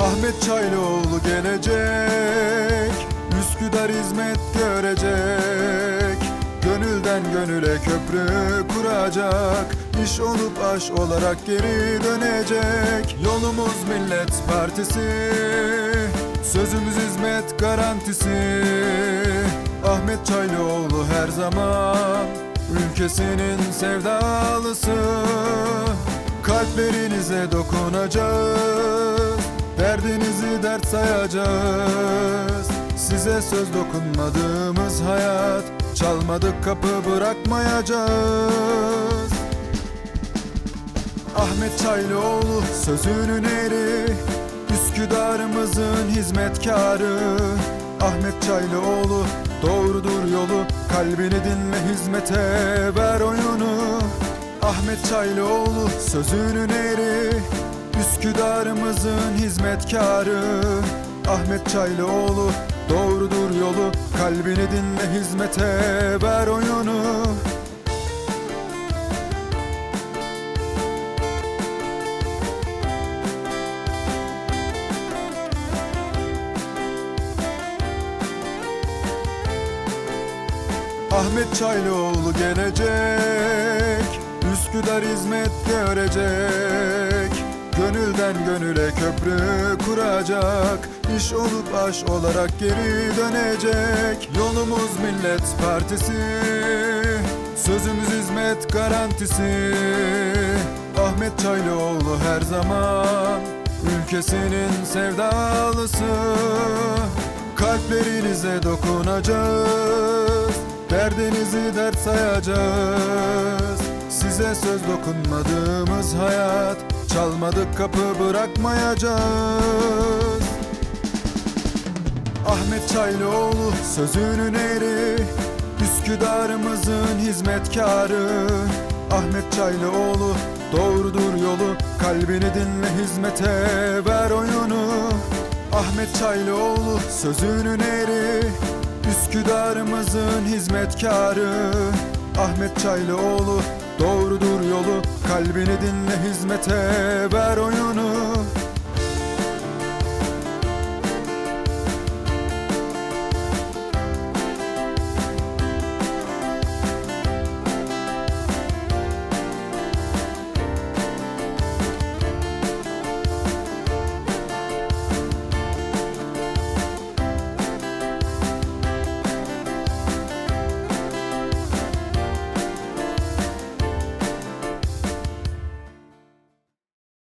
Ahmet Çaylıoğlu gelecek Üsküdar hizmet görecek. Gönülden gönüle köprü kuracak İş olup aş olarak geri dönecek. Yolumuz Millet Partisi Sözümüz hizmet garantisi. Ahmet Çaylıoğlu her zaman Ülkesinin sevdalısı. Kalplerinize dokunacağız Derdinizi dert sayacağız. Size söz dokunmadığımız hayat Çalmadık kapı bırakmayacağız. Ahmet Çaylıoğlu sözünün eri. Üsküdar'ımızın hizmetkarı. Ahmet Çaylıoğlu doğrudur yolu. Kalbini dinle hizmete ver oyunu. Ahmet Çaylıoğlu sözünün eri Üsküdar'ımızın hizmetkarı Ahmet Çaylıoğlu doğrudur yolu. Kalbini dinle hizmete ver oyunu. Ahmet Çaylıoğlu gelecek Üsküdar hizmet görecek Gönülden gönüle köprü kuracak. İş olup aş olarak geri dönecek. Yolumuz Millet Partisi. Sözümüz hizmet garantisi. Ahmet Çaylıoğlu her zaman Ülkesinin sevdalısı. Kalplerinize dokunacağız. Derdinizi dert sayacağız Size söz dokunmadığımız hayat. Çalmadık kapı bırakmayacağız. Ahmet Çaylıoğlu sözünün eri Üsküdar'ımızın hizmetkarı. Ahmet Çaylıoğlu doğrudur yolu Kalbini dinle hizmete ver oyunu. Ahmet Çaylıoğlu sözünün eri Üsküdar'ımızın hizmetkarı. Ahmet Çaylıoğlu doğrudur yolu Kalbini dinle hizmete ver